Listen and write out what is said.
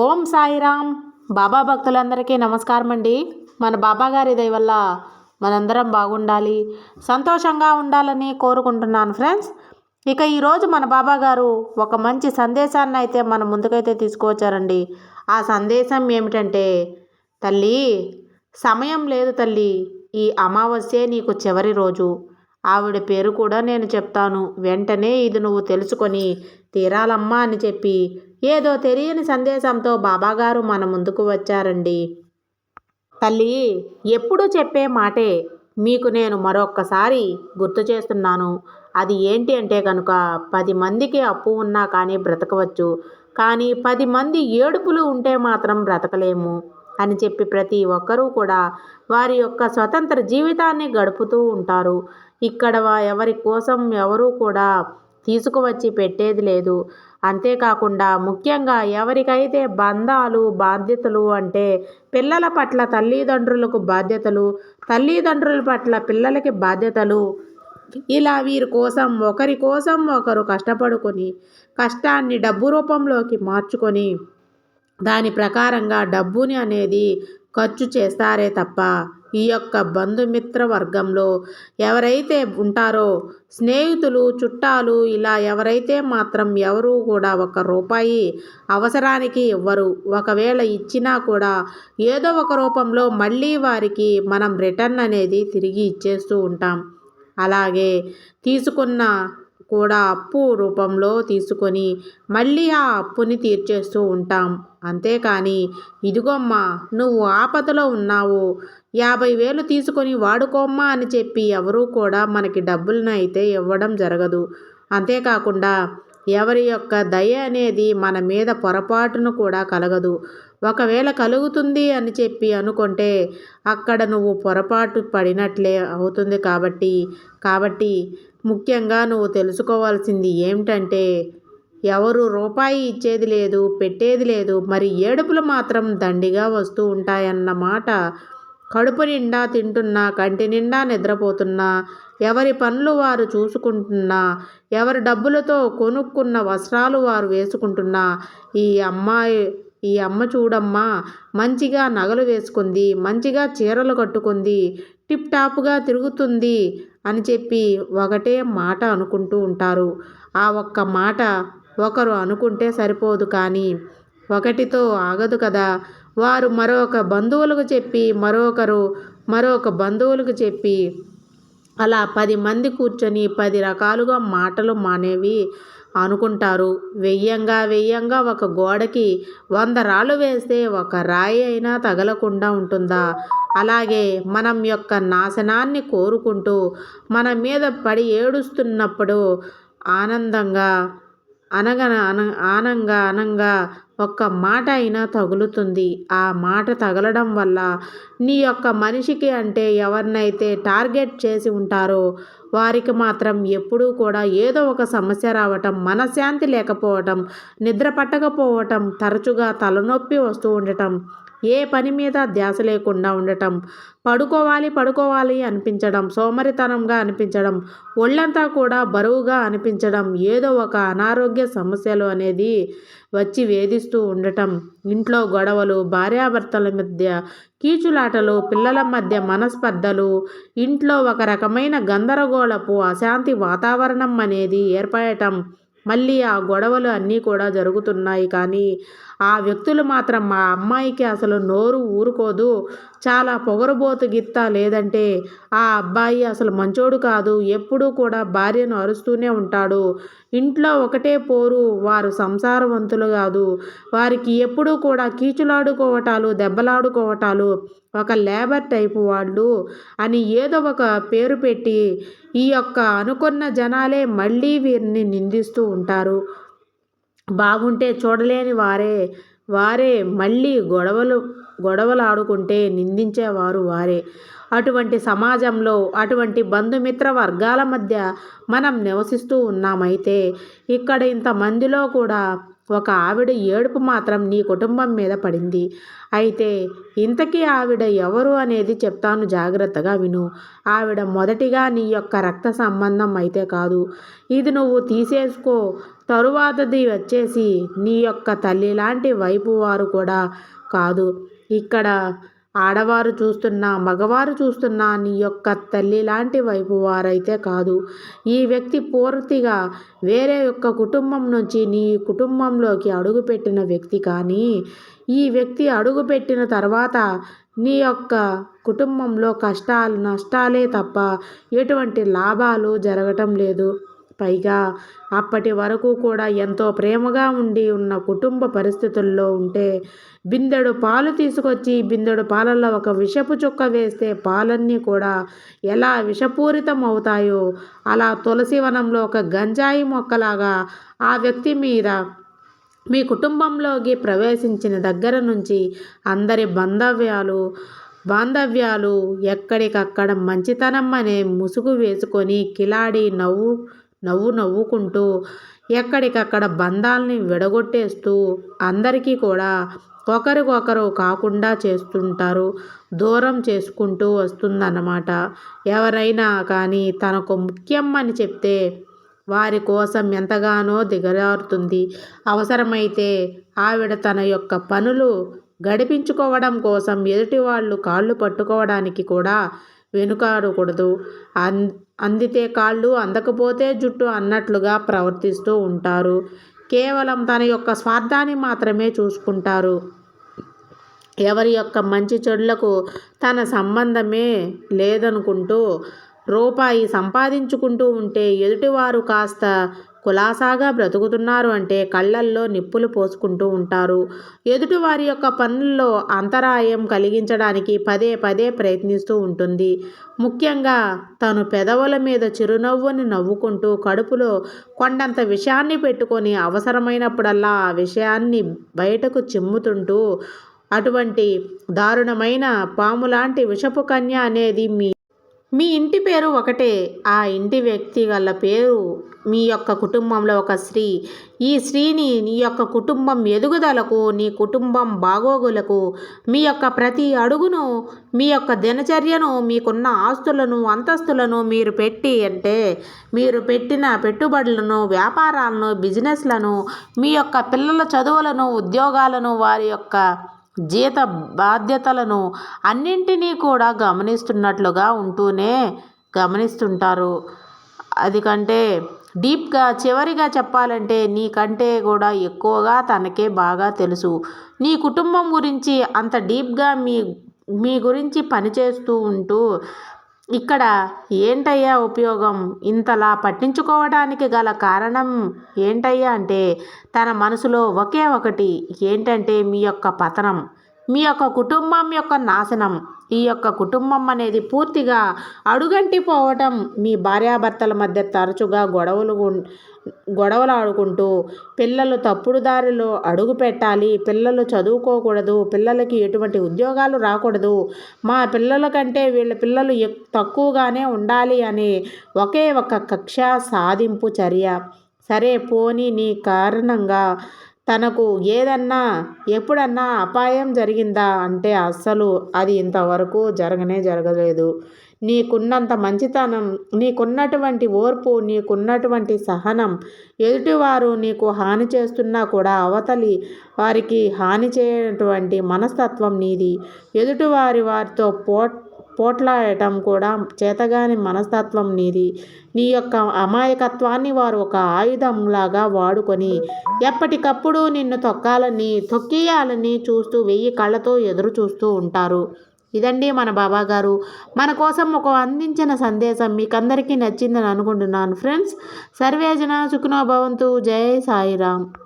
ఓం సాయిరామ్. బాబా భక్తులందరికీ నమస్కారం అండి మన బాబా గారి వల్ల మనందరం బాగుండాలి సంతోషంగా ఉండాలని కోరుకుంటున్నాను ఫ్రెండ్స్. ఇక ఈరోజు మన బాబాగారు ఒక మంచి సందేశాన్ని అయితే మన ముందుకైతే తీసుకువచ్చారండి. ఆ సందేశం ఏమిటంటే తల్లి సమయం లేదు తల్లి ఈ అమావాస్యే నీకు చివరి రోజు. ఆవిడ పేరు కూడా నేను చెప్తాను. వెంటనే ఇది నువ్వు తెలుసుకొని తీరాలమ్మా అని చెప్పి ఏదో తెలియని సందేశంతో బాబాగారు మన ముందుకు వచ్చారండి. తల్లి ఎప్పుడూ చెప్పే మాటే మీకు నేను మరొక్కసారి గుర్తు చేస్తున్నాను. అది ఏంటి అంటే కనుక పది మందికి అప్పు ఉన్నా కానీ బ్రతకవచ్చు. కానీ పది మంది ఏడుపులు ఉంటే మాత్రం బ్రతకలేము. అని చెప్పి ప్రతి ఒక్కరూ కూడా వారి యొక్క స్వతంత్ర జీవితాన్ని గడుపుతూ ఉంటారు. ఇక్కడ వా- ఎవరి కోసం ఎవరూ కూడా తీసుకువచ్చి పెట్టేది లేదు. అంతేకాకుండా ముఖ్యంగా ఎవరికైతే బంధాలు బాధ్యతలు అంటే పిల్లల పట్ల తల్లిదండ్రులకు బాధ్యతలు తల్లిదండ్రుల పట్ల పిల్లలకి బాధ్యతలు ఇలా వీరి కోసం ఒకరి కోసం ఒకరు కష్టపడుకొని కష్టాన్ని డబ్బు రూపంలోకి మార్చుకొని దాని ప్రకారంగా డబ్బుని అనేది ఖర్చు చేస్తారే తప్ప ఈ యొక్క బంధుమిత్ర వర్గంలో ఎవరైతే ఉంటారో స్నేహితులు చుట్టాలు ఇలా ఎవరైతే మాత్రం ఎవరు కూడా ఒక రూపాయి అవసరానికి ఇవ్వరు. ఒకవేళ ఇచ్చినా కూడా ఏదో ఒక రూపంలో మళ్ళీ వారికి మనం రిటర్న్ అనేది తిరిగి ఇచ్చేస్తూ ఉంటాం. అలాగే తీసుకున్న కూడా అప్పు రూపంలో తీసుకొని మళ్ళీ ఆ అప్పుని తీర్చేస్తూ ఉంటాం. అంతేకాని ఇదిగోమ్మా నువ్వు ఆపదలో ఉన్నావు. యాభై వేలు తీసుకొని వాడుకోమ్మా అని చెప్పి ఎవరూ కూడా మనకి డబ్బులను అయితే ఇవ్వడం జరగదు. అంతేకాకుండా ఎవరి యొక్క దయ అనేది మన మీద పొరపాటును కూడా కలగదు. ఒకవేళ కలుగుతుంది అని చెప్పి అనుకుంటే అక్కడ నువ్వు పొరపాటు పడినట్లే అవుతుంది కాబట్టి కాబట్టి ముఖ్యంగా నువ్వు తెలుసుకోవాల్సింది ఏమిటంటే ఎవరు రూపాయి ఇచ్చేది లేదు పెట్టేది లేదు మరి ఏడుపులు మాత్రం దండిగా వస్తూ ఉంటాయన్నమాట కడుపు నిండా తింటున్నా కంటి నిండా నిద్రపోతున్నా ఎవరి పనులు వారు చూసుకుంటున్నా ఎవరి డబ్బులతో కొనుక్కున్న వస్త్రాలు వారు వేసుకుంటున్నా ఈ అమ్మాయి ఈ అమ్మ చూడమ్మా మంచిగా నగలు వేసుకుంది మంచిగా చీరలు కట్టుకుంది టిప్ టాప్గా తిరుగుతుంది అని చెప్పి ఒకటే మాట అనుకుంటూ ఉంటారు. ఆ ఒక్క మాట ఒకరు అనుకుంటే సరిపోదు కానీ ఒకటితో ఆగదు కదా. వారు మరొక బంధువులకు చెప్పి మరొకరు మరొక బంధువులకు చెప్పి అలా పది మంది కూర్చొని పది రకాలుగా మాటలు మానేవి అనుకుంటారు. వెయ్యంగా వెయ్యంగా ఒక గోడకి వంద రాళ్ళు వేస్తే ఒక రాయి అయినా తగలకుండా ఉంటుందా? అలాగే మనం యొక్క నాశనాన్ని కోరుకుంటూ మన మీద పడి ఏడుస్తున్నప్పుడు ఆనందంగా అనగన అన ఆనంగా అనంగా ఒక్క మాట అయినా తగులుతుంది. ఆ మాట తగలడం వల్ల నీ యొక్క మనిషికి అంటే ఎవరినైతే టార్గెట్ చేసి ఉంటారో వారికి మాత్రం ఎప్పుడూ కూడా ఏదో ఒక సమస్య రావటం మనశ్శాంతి లేకపోవటం నిద్ర పట్టకపోవటం తరచుగా తలనొప్పి వస్తూ ఉండటం ఏ పని మీద ధ్యాస లేకుండా ఉండటం పడుకోవాలి పడుకోవాలి అనిపించడం సోమరితనంగా అనిపించడం ఒళ్ళంతా కూడా బరువుగా అనిపించడం ఏదో ఒక అనారోగ్య సమస్యలు అనేది వచ్చి వేధిస్తూ ఉండటం ఇంట్లో గొడవలు భార్యాభర్తల మధ్య కీచులాటలు పిల్లల మధ్య మనస్పర్ధలు ఇంట్లో ఒక రకమైన గందరగోళపు అశాంతి వాతావరణం అనేది ఏర్పడటం మళ్ళీ ఆ గొడవలు అన్నీ కూడా జరుగుతున్నాయి. కానీ ఆ వ్యక్తులు మాత్రం మా అమ్మాయికి అసలు నోరు ఊరుకోదు. చాలా పొగరబోతు గిత్త లేదంటే ఆ అబ్బాయి అసలు మంచోడు కాదు. ఎప్పుడూ కూడా భార్యను అరుస్తూనే ఉంటాడు. ఇంట్లో ఒకటే పోరు వారు సంసారవంతులు కాదు. వారికి ఎప్పుడూ కూడా కీచులాడుకోవటాలు దెబ్బలాడుకోవటాలు ఒక లేబర్ టైపు వాళ్ళు అని ఏదో ఒక పేరు పెట్టి ఈ యొక్క అనుకున్న జనాలే మళ్ళీ వీరిని నిందిస్తూ ఉంటారు. బాగుంటే చూడలేని వారే వారే మళ్ళీ గొడవలు గొడవలు ఆడుకుంటే నిందించేవారు వారే. అటువంటి సమాజంలో అటువంటి బంధుమిత్ర వర్గాల మధ్య మనం నివసిస్తూ ఉన్నామైతే ఇక్కడ ఇంతమందిలో కూడా ఒక ఆవిడ ఏడుపు మాత్రం నీ కుటుంబం మీద పడింది. అయితే ఇంతకీ ఆవిడ ఎవరు అనేది చెప్తాను జాగ్రత్తగా విను. ఆవిడ మొదటిగా నీ యొక్క రక్త సంబంధం అయితే కాదు. ఇది నువ్వు తీసేసుకో. తరువాతది వచ్చేసి నీ యొక్క తల్లి లాంటి వైపు వారు కూడా కాదు. ఇక్కడ ఆడవారు చూస్తున్నా మగవారు చూస్తున్నా నీ యొక్క తల్లి లాంటి వైపు వారైతే కాదు. ఈ వ్యక్తి పూర్తిగా వేరే యొక్క కుటుంబం నుంచి నీ కుటుంబంలోకి అడుగుపెట్టిన వ్యక్తి. కానీ ఈ వ్యక్తి అడుగుపెట్టిన తర్వాత నీ యొక్క కుటుంబంలో కష్టాలు నష్టాలే తప్ప ఎటువంటి లాభాలు జరగటం లేదు. పైగా అప్పటి వరకు కూడా ఎంతో ప్రేమగా ఉండి ఉన్న కుటుంబ పరిస్థితుల్లో ఉంటే బిందెడు పాలు తీసుకొచ్చి బిందెడు పాలల్లో ఒక విషపు చుక్క వేస్తే పాలన్నీ కూడా ఎలా విషపూరితం అవుతాయో అలా తులసి వనంలో ఒక గంజాయి మొక్కలాగా ఆ వ్యక్తి మీద మీ కుటుంబంలోకి ప్రవేశించిన దగ్గర నుంచి అందరి బంధవ్యాలు బాంధవ్యాలు ఎక్కడికక్కడ మంచితనం అనే ముసుగు వేసుకొని కిలాడి నవ్వు నవ్వు నవ్వుకుంటూ ఎక్కడికక్కడ బంధాలని విడగొట్టేస్తూ అందరికీ కూడా ఒకరికొకరు కాకుండా చేస్తుంటారు దూరం చేసుకుంటూ వస్తుందన్నమాట. ఎవరైనా కానీ తనకు ముఖ్యం అని చెప్తే వారి కోసం ఎంతగానో దిగజారుతుంది. అవసరమైతే ఆవిడ తన యొక్క పనులు గడిపించుకోవడం కోసం ఎదుటి వాళ్ళు కాళ్ళు పట్టుకోవడానికి కూడా వెనుకాడకూడదు. అన్ అందితే కాళ్ళు అందకపోతే జుట్టు అన్నట్లుగా ప్రవర్తిస్తూ ఉంటారు. కేవలం తన యొక్క స్వార్థాన్ని మాత్రమే చూసుకుంటారు. ఎవరి యొక్క మంచి చెడులకు తన సంబంధమే లేదనుకుంటూ రూపాయి సంపాదించుకుంటూ ఉంటే ఎదుటివారు కాస్త కులాసాగా బ్రతుకుతున్నారు అంటే కళ్ళల్లో నిప్పులు పోసుకుంటూ ఉంటారు. ఎదుటి వారి యొక్క పనుల్లో అంతరాయం కలిగించడానికి పదే పదే ప్రయత్నిస్తూ ఉంటుంది. ముఖ్యంగా తను పెదవుల మీద చిరునవ్వుని నవ్వుకుంటూ కడుపులో కొండంత విషయాన్ని పెట్టుకొని అవసరమైనప్పుడల్లా ఆ విషయాన్ని బయటకు చిమ్ముతుంటూ అటువంటి దారుణమైన పాము లాంటి విషపు కన్య అనేది మీ మీ ఇంటి పేరు ఒకటే. ఆ ఇంటి వ్యక్తి గల పేరు మీ యొక్క కుటుంబంలో ఒక స్త్రీ. ఈ స్త్రీని నీ యొక్క కుటుంబం ఎదుగుదలకు నీ కుటుంబం బాగోగులకు మీ యొక్క ప్రతి అడుగును మీ యొక్క దినచర్యను మీకున్న ఆస్తులను అంతస్తులను మీరు పెట్టి అంటే మీరు పెట్టిన పెట్టుబడులను వ్యాపారాలను బిజినెస్లను మీ యొక్క పిల్లల చదువులను ఉద్యోగాలను వారి యొక్క జీత బాధ్యతలను అన్నింటినీ కూడా గమనిస్తున్నట్లుగా ఉంటూనే గమనిస్తుంటారు. అది కంటే డీప్గా చివరిగా చెప్పాలంటే నీకంటే కూడా ఎక్కువగా తనకే బాగా తెలుసు. నీ కుటుంబం గురించి అంత డీప్గా మీ మీ గురించి పనిచేస్తూ ఉంటూ ఇక్కడ ఏంటయ్యా ఉపయోగం? ఇంతలా పట్టించుకోవడానికి గల కారణం ఏంటయ్యా అంటే తన మనసులో ఒకే ఒకటి ఏంటంటే మీ యొక్క పతనం. మీ యొక్క కుటుంబం యొక్క నాశనం. ఈ యొక్క కుటుంబం అనేది పూర్తిగా అడుగంటి పోవటం మీ భార్యాభర్తల మధ్య తరచుగా గొడవలు గొడవలు ఆడుకుంటూ పిల్లలు తప్పుడు దారిలో అడుగు పెట్టాలి పిల్లలు చదువుకోకూడదు పిల్లలకి ఎటువంటి ఉద్యోగాలు రాకూడదు. మా పిల్లల కంటే వీళ్ళ పిల్లలు తక్కువగానే ఉండాలి అనే ఒకే ఒక కక్ష సాధింపు చర్య. సరే పోని నీ కారణంగా తనకు ఏదన్నా ఎప్పుడన్నా అపాయం జరిగిందా అంటే అస్సలు అది ఇంతవరకు జరగనే జరగలేదు. నీకున్నంత మంచితనం నీకున్నటువంటి ఓర్పు నీకున్నటువంటి సహనం ఎదుటివారు నీకు హాని చేస్తున్నా కూడా అవతలి వారికి హాని చేయటువంటి మనస్తత్వం నీది. ఎదుటివారి వారితో పో పోట్లాడటం కూడా చేతగాని మనస్తత్వం నీది. నీ యొక్క అమాయకత్వాన్ని వారు ఒక ఆయుధంలాగా వాడుకొని ఎప్పటికప్పుడు నిన్ను తొక్కాలని తొక్కియాలని చూస్తూ వెయ్యి కళ్ళతో ఎదురు చూస్తూ ఉంటారు. ఇదండి మన బాబా గారు. మన కోసం ఒక అందించిన సందేశం మీకు అందరికీ నచ్చిందని అనుకుంటున్నాను. ఫ్రెండ్స్ సర్వేజన సుఖనోభవంతు జై సాయిరామ్.